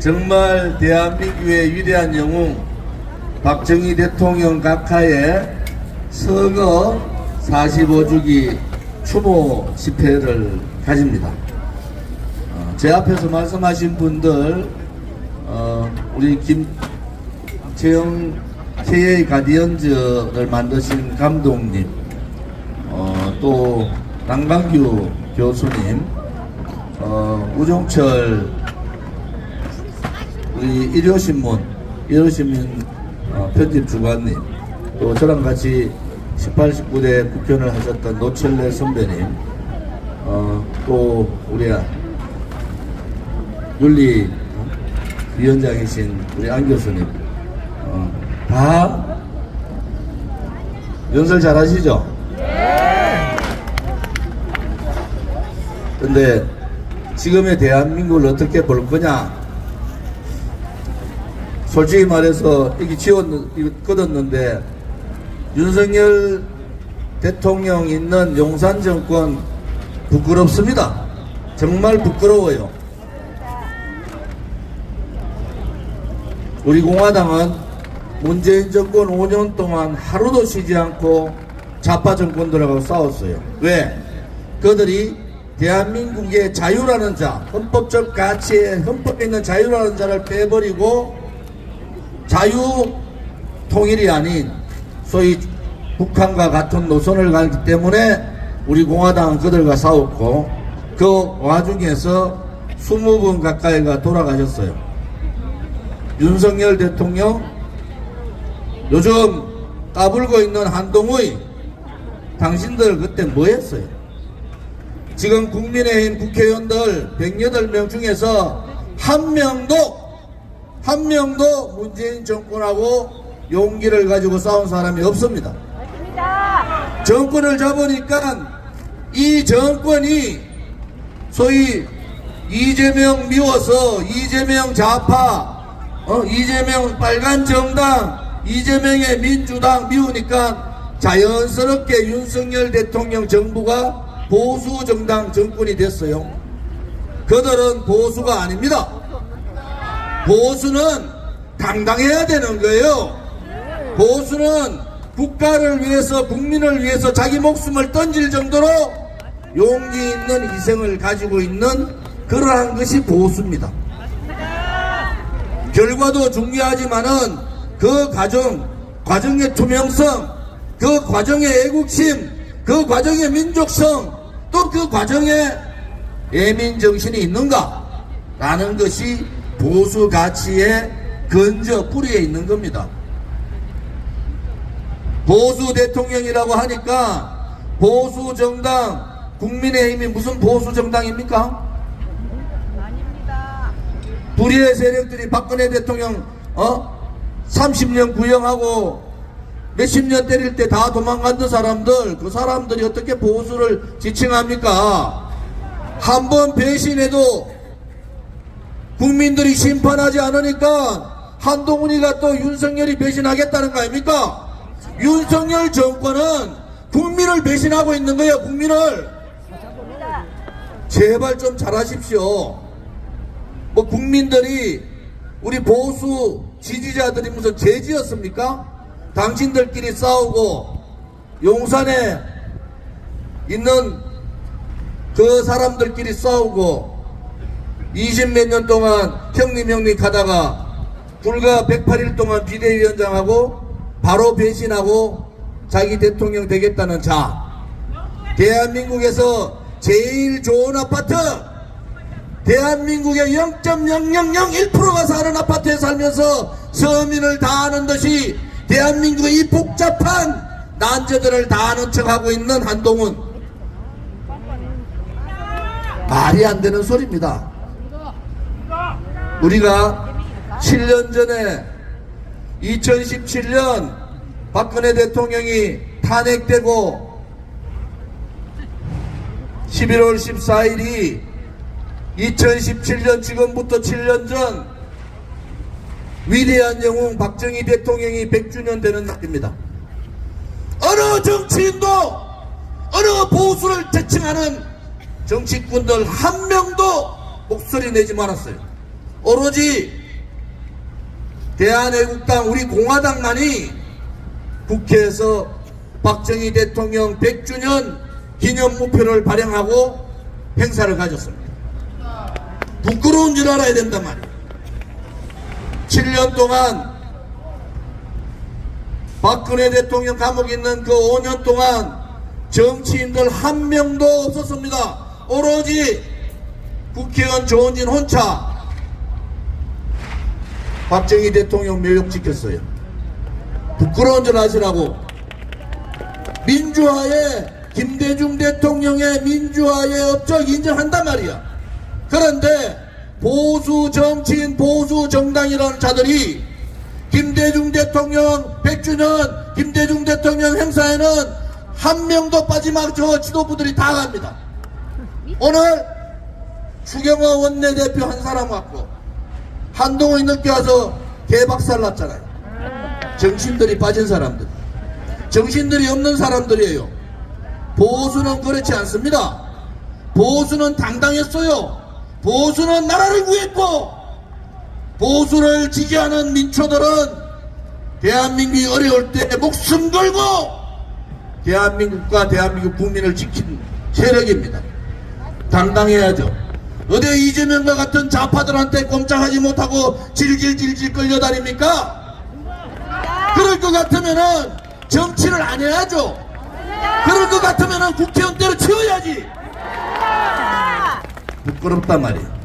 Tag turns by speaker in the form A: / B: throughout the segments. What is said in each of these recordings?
A: 정말 대한민국의 위대한 영웅 박정희 대통령 각하의 서거 45주기 추모 집회를 가집니다. 어, 제 앞에서 말씀하신 분들 어, 우리 김채영 KA 가디언즈를 만드신 감독님 어, 또 남강규 교수님 어, 우종철 우리 일요신문 일요신문 어, 편집 주관님 또 저랑 같이 18, 19대 국회의원을 하셨던 노철래 선배님 어, 또 우리 윤리 어, 위원장이신 우리 안 교수님 어, 다 연설 잘 하시죠? 근데 지금의 대한민국을 어떻게 볼 거냐? 솔직히 말해서 이게 지웠, 이거 끊었는데 윤석열 대통령 있는 용산 정권 부끄럽습니다. 정말 부끄러워요. 우리 공화당은 문재인 정권 5년 동안 하루도 쉬지 않고 좌파 정권들하고 싸웠어요. 왜? 그들이 대한민국의 자유라는 자, 헌법적 가치에 헌법에 있는 자유라는 자를 빼버리고 자유 통일이 아닌 소위 북한과 같은 노선을 가기 때문에 우리 공화당은 그들과 싸웠고 그 와중에서 20분 가까이가 돌아가셨어요. 윤석열 대통령 요즘 까불고 있는 한동의 당신들 그때 뭐 했어요? 지금 국민의힘 국회의원들 108명 중에서 한 명도 한 명도 문재인 정권하고 용기를 가지고 싸운 사람이 없습니다. 정권을 잡으니까 이 정권이 소위 이재명 미워서 이재명 좌파, 어, 이재명 빨간 정당, 이재명의 민주당 미우니까 자연스럽게 윤석열 대통령 정부가 보수 정당 정권이 됐어요. 그들은 보수가 아닙니다. 보수는 당당해야 되는 거예요. 보수는 국가를 위해서 국민을 위해서 자기 목숨을 던질 정도로 용기 있는 희생을 가지고 있는 그러한 것이 보수입니다. 결과도 중요하지만은 그 과정, 과정의 투명성, 그 과정의 애국심, 그 과정의 민족성, 또 그 과정에 예민 정신이 있는가? 라는 것이 보수 가치의 근저 뿌리에 있는 겁니다. 보수 대통령이라고 하니까 보수 정당 국민의힘이 무슨 보수 정당입니까? 불의의 세력들이 박근혜 대통령 어 30년 구형하고 몇십 년 때릴 때 다 도망갔던 사람들 그 사람들이 어떻게 보수를 지칭합니까? 한 번 배신해도 국민들이 심판하지 않으니까 한동훈이가 또 윤석열이 배신하겠다는 거 아닙니까? 윤석열 정권은 국민을 배신하고 있는 거예요, 국민을. 제발 좀 잘하십시오. 뭐 국민들이 우리 보수 지지자들이 무슨 죄지었습니까? 당신들끼리 싸우고 용산에 있는 그 사람들끼리 싸우고 20몇 년 동안 형님 형님 가다가 불과 108일 동안 비대위원장하고 바로 배신하고 자기 대통령 되겠다는 자. 대한민국에서 제일 좋은 아파트! 대한민국의 0.0001%가 사는 아파트에 살면서 서민을 다 아는 듯이 대한민국의 이 복잡한 난제들을 다 아는 척하고 있는 한동훈. 말이 안 되는 소리입니다. 우리가 7년 전에 2017년 박근혜 대통령이 탄핵되고 11월 14일이 2017년 지금부터 7년 전 위대한 영웅 박정희 대통령이 100주년 되는 날입니다. 어느 정치인도 어느 보수를 대칭하는 정치꾼들 한 명도 목소리 내지 말았어요. 오로지 대한애국당 우리 공화당만이 국회에서 박정희 대통령 100주년 기념 무표를 발행하고 행사를 가졌습니다. 부끄러운 줄 알아야 된단 말이에요. 7년 동안 박근혜 대통령 감옥에 있는 그 5년 동안 정치인들 한 명도 없었습니다. 오로지 국회의원 조은진 혼자 박정희 대통령 묘역 지켰어요. 부끄러운 줄 아시라고. 민주화에 김대중 대통령의 민주화의 업적 인정한단 말이야. 그런데 보수 정치인 보수 정당이라는 자들이 김대중 대통령 100주년 김대중 대통령 행사에는 한 명도 빠지막 저 지도부들이 다 갑니다. 오늘 추경호 원내대표 한 사람 왔고 한동훈이 늦게 와서 개박살 났잖아요. 정신들이 빠진 사람들. 정신들이 없는 사람들이에요. 보수는 그렇지 않습니다. 보수는 당당했어요. 보수는 나라를 구했고 보수를 지지하는 민초들은 대한민국이 어려울 때 목숨 걸고 대한민국과 대한민국 국민을 지킨 세력입니다. 당당해야죠. 어디 이재명과 같은 좌파들한테 꼼짝하지 못하고 질질질질 끌려다닙니까? 그럴 것 같으면은 정치를 안 해야죠. 그럴 것 같으면은 국회의원 때려 치워야지. 부끄럽단 말이에요.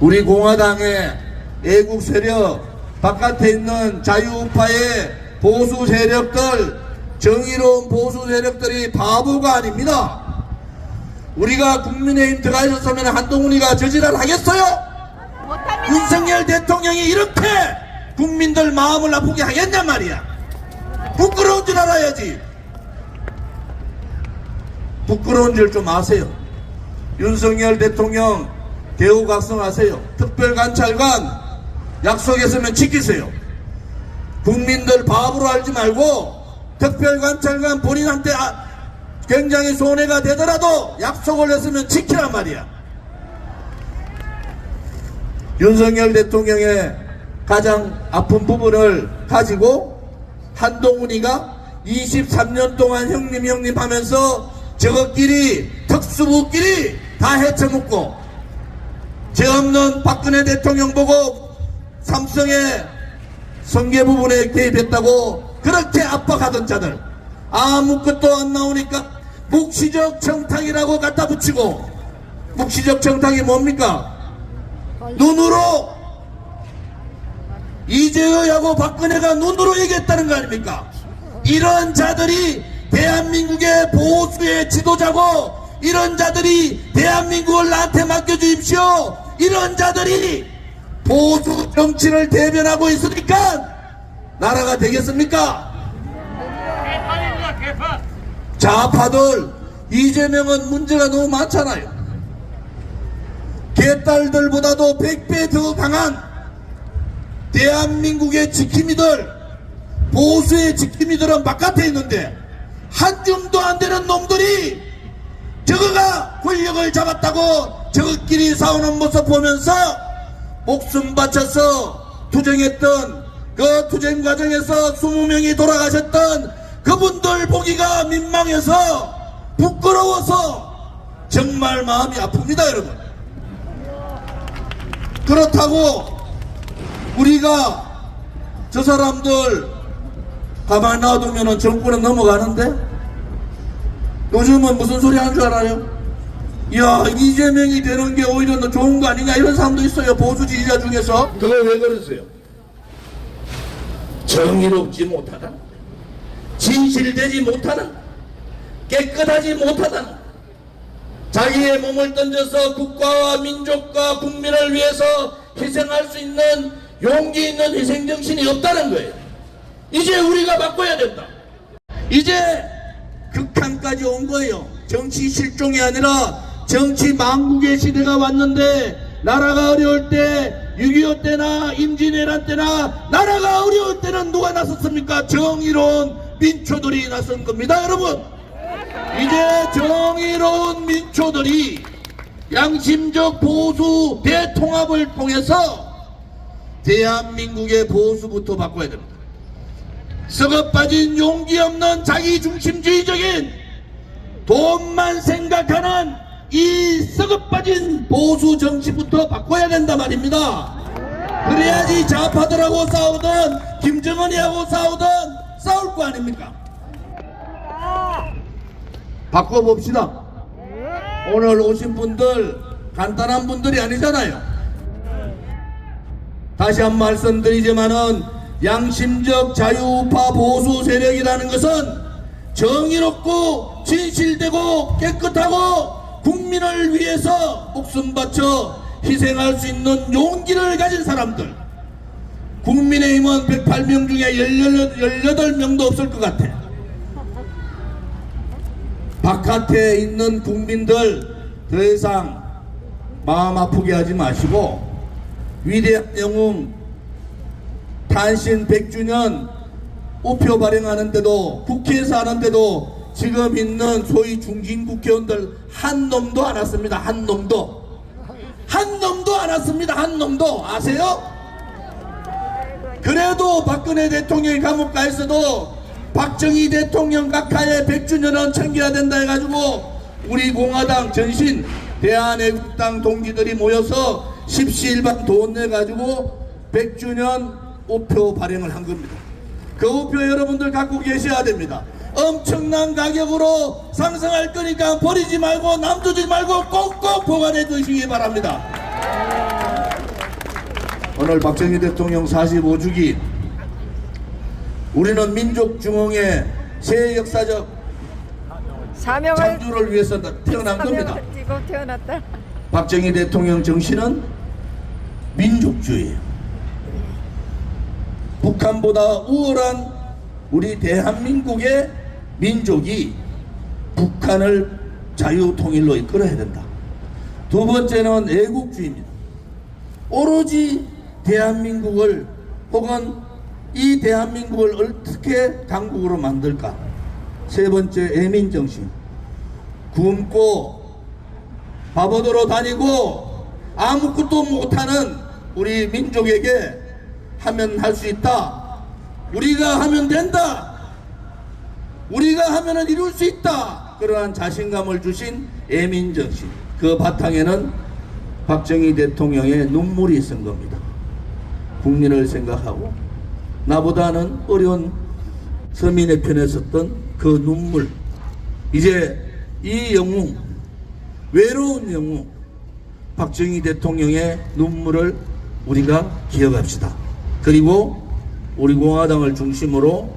A: 우리 공화당의 애국 세력, 바깥에 있는 자유우파의 보수 세력들, 정의로운 보수 세력들이 바보가 아닙니다. 우리가 국민의힘 들어가 있었으면 한동훈이가 저지랄 하겠어요?
B: 못합니다.
A: 윤석열 대통령이 이렇게 국민들 마음을 아프게 하겠냔 말이야. 부끄러운 줄 알아야지. 부끄러운 줄 좀 아세요. 윤석열 대통령 대우각성하세요. 특별관찰관 약속했으면 지키세요. 국민들 바보로 알지 말고 특별관찰관 본인한테 아- 굉장히 손해가 되더라도 약속을 했으면 지키란 말이야. 윤석열 대통령의 가장 아픈 부분을 가지고 한동훈이가 23년 동안 형님 형님 하면서 저것끼리 특수부끼리 다 헤쳐먹고 죄 없는 박근혜 대통령 보고 삼성의 성계 부분에 개입했다고 그렇게 압박하던 자들 아무것도 안 나오니까 묵시적 정탕이라고 갖다 붙이고 묵시적 정탕이 뭡니까? 눈으로 이재호하고 박근혜가 눈으로 얘기했다는 거 아닙니까? 이런 자들이 대한민국의 보수의 지도자고 이런 자들이 대한민국을 나한테 맡겨주십시오. 이런 자들이 보수 정치를 대변하고 있으니까 나라가 되겠습니까? 좌파들 이재명은 문제가 너무 많잖아요. 개딸들보다도 100배 더 강한 대한민국의 지킴이들 보수의 지킴이들은 바깥에 있는데 한 줌도 안 되는 놈들이 저거가 권력을 잡았다고 저것끼리 싸우는 모습 보면서 목숨 바쳐서 투쟁했던 그 투쟁 과정에서 20명이 돌아가셨던 그분들 보기가 민망해서 부끄러워서 정말 마음이 아픕니다 여러분 그렇다고 우리가 저 사람들 가만히 놔두면 정권은 넘어가는데 요즘은 무슨 소리 하는 줄 알아요? 야 이재명이 되는 게 오히려 더 좋은 거 아니냐 이런 사람도 있어요 보수 지지자 중에서 그걸 왜 그러세요? 정의롭지 못하다 진실되지 못하는 깨끗하지 못하다는 자기의 몸을 던져서 국가와 민족과 국민을 위해서 희생할 수 있는 용기 있는 희생 정신이 없다는 거예요. 이제 우리가 바꿔야 된다. 이제 극한까지 온 거예요. 정치 실종이 아니라 정치 망국의 시대가 왔는데 나라가 어려울 때 6.25 때나 임진왜란 때나 나라가 어려울 때는 누가 나섰습니까? 정의로운 민초들이 나선 겁니다 여러분. 이제 정의로운 민초들이 양심적 보수 대통합을 통해서 대한민국의 보수부터 바꿔야 됩니다. 썩어 빠진 용기 없는 자기 중심주의적인 돈만 생각하는 이 썩어 빠진 보수 정치부터 바꿔야 된단 말입니다. 그래야지 좌파들하고 싸우든 김정은이하고 싸우든 싸울 거 아닙니까? 바꿔봅시다. 오늘 오신 분들 간단한 분들이 아니잖아요. 다시 한번 말씀드리지만은 양심적 자유우파 보수 세력이라는 것은 정의롭고 진실되고 깨끗하고 국민을 위해서 목숨 바쳐 희생할 수 있는 용기를 가진 사람들. 국민의힘은 108명 중에 18명도 없을 것 같아. 바깥에 있는 국민들 더 이상 마음 아프게 하지 마시고 위대한 영웅 탄신 100주년 우표 발행하는데도 국회에서 하는데도 지금 있는 소위 중진 국회의원들 한 놈도 안 왔습니다. 한 놈도 한 놈도 안 왔습니다. 한 놈도 아세요? 그래도 박근혜 대통령이 감옥 가 있어도 박정희 대통령 각하의 100주년은 챙겨야 된다 해가지고 우리 공화당 전신 대한애국당 동지들이 모여서 십시일반 돈 내가지고 100주년 우표 발행을 한 겁니다. 그 우표 여러분들 갖고 계셔야 됩니다. 엄청난 가격으로 상승할 거니까 버리지 말고 남두지 말고 꼭꼭 보관해 두시기 바랍니다. 오늘 박정희 대통령 45주기 우리는 민족 중흥의 새 역사적
B: 사명을
A: 창조를 위해서 태어난 겁니다.
B: 태어났다.
A: 박정희 대통령 정신은 민족주의예요. 북한보다 우월한 우리 대한민국의 민족이 북한을 자유통일로 이끌어야 된다. 두 번째는 애국주의입니다. 오로지 대한민국을 혹은 이 대한민국을 어떻게 강국으로 만들까? 세 번째 애민정신. 굶고 바보들로 다니고 아무것도 못하는 우리 민족에게 하면 할 수 있다. 우리가 하면 된다. 우리가 하면은 이룰 수 있다. 그러한 자신감을 주신 애민정신. 그 바탕에는 박정희 대통령의 눈물이 있은 겁니다. 국민을 생각하고 나보다는 어려운 서민의 편에 섰던 그 눈물. 이제 이 영웅, 외로운 영웅, 박정희 대통령의 눈물을 우리가 기억합시다. 그리고 우리 공화당을 중심으로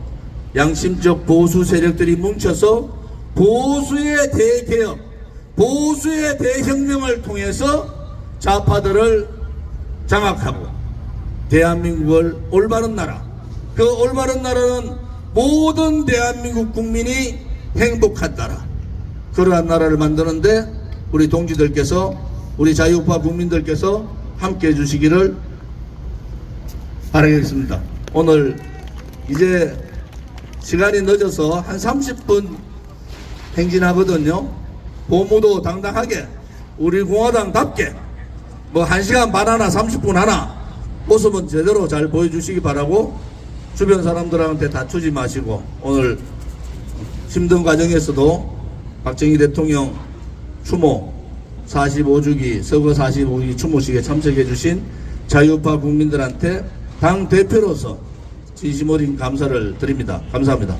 A: 양심적 보수 세력들이 뭉쳐서 보수의 대개혁, 보수의 대혁명을 통해서 좌파들을 장악하고 대한민국을 올바른 나라, 그 올바른 나라는 모든 대한민국 국민이 행복한 나라, 그러한 나라를 만드는데 우리 동지들께서 우리 자유파 국민들께서 함께 해주시기를 바라겠습니다. 오늘 이제 시간이 늦어서 한 30분 행진하거든요. 보무도 당당하게 우리 공화당답게 뭐 1시간 반 하나 30분 하나 모습은 제대로 잘 보여주시기 바라고 주변 사람들한테 다투지 마시고 오늘 힘든 과정에서도 박정희 대통령 추모 45주기 서거 45주기 추모식에 참석해 주신 자유파 국민들한테 당 대표로서 진심 어린 감사를 드립니다. 감사합니다.